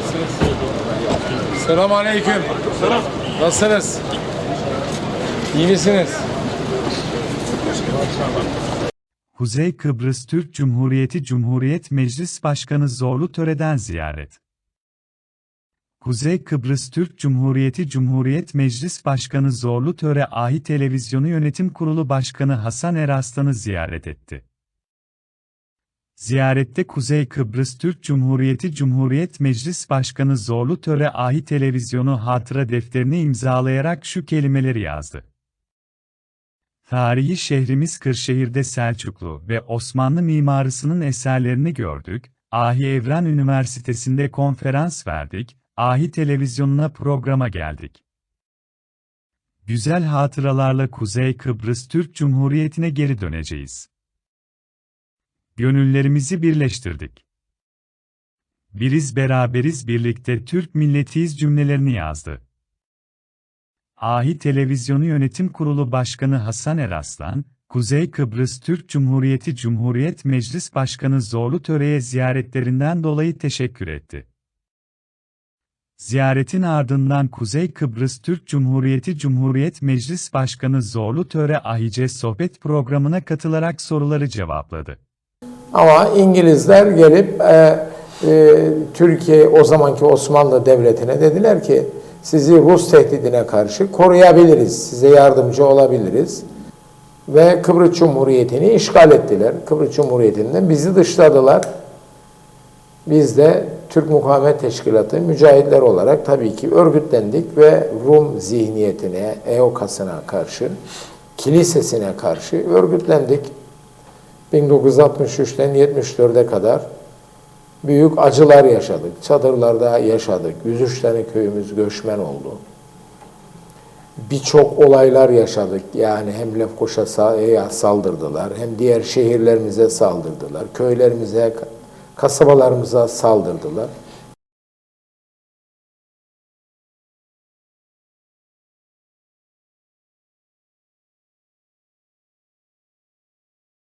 Nasılsınız? Selam aleyküm. Nasılsınız? İyi misiniz? Kuzey Kıbrıs Türk Cumhuriyeti Cumhuriyet Meclis Başkanı Zorlu Töre'den ziyaret. Kuzey Kıbrıs Türk Cumhuriyeti Cumhuriyet Meclis Başkanı Zorlu Töre Ahi Televizyonu Yönetim Kurulu Başkanı Hasan Eraslan'ı ziyaret etti. Ziyarette Kuzey Kıbrıs Türk Cumhuriyeti Cumhuriyet Meclis Başkanı Zorlu Töre Ahi Televizyonu hatıra defterini imzalayarak şu kelimeleri yazdı. Tarihi şehrimiz Kırşehir'de Selçuklu ve Osmanlı mimarısının eserlerini gördük, Ahi Evren Üniversitesi'nde konferans verdik, Ahi Televizyonu'na programa geldik. Güzel hatıralarla Kuzey Kıbrıs Türk Cumhuriyeti'ne geri döneceğiz. Gönüllerimizi birleştirdik. Biriz beraberiz birlikte Türk milletiyiz cümlelerini yazdı. Ahi Televizyonu Yönetim Kurulu Başkanı Hasan Eraslan, Kuzey Kıbrıs Türk Cumhuriyeti Cumhuriyet Meclis Başkanı Zorlu Töre'ye ziyaretlerinden dolayı teşekkür etti. Ziyaretin ardından Kuzey Kıbrıs Türk Cumhuriyeti Cumhuriyet Meclis Başkanı Zorlu Töre Ahice sohbet programına katılarak soruları cevapladı. Ama İngilizler gelip e, e, Türkiye o zamanki Osmanlı Devleti'ne dediler ki sizi Rus tehdidine karşı koruyabiliriz, size yardımcı olabiliriz. Ve Kıbrıs Cumhuriyeti'ni işgal ettiler. Kıbrıs Cumhuriyeti'nden bizi dışladılar. Biz de Türk Mukavemet Teşkilatı mücahitler olarak tabii ki örgütlendik ve Rum zihniyetine, EOKAS'ına karşı, kilisesine karşı örgütlendik. 1963'ten 74'e kadar büyük acılar yaşadık. Çadırlarda yaşadık. 103 tane köyümüz göçmen oldu. Birçok olaylar yaşadık. Yani hem Lefkoşa'ya saldırdılar, hem diğer şehirlerimize saldırdılar, köylerimize, kasabalarımıza saldırdılar.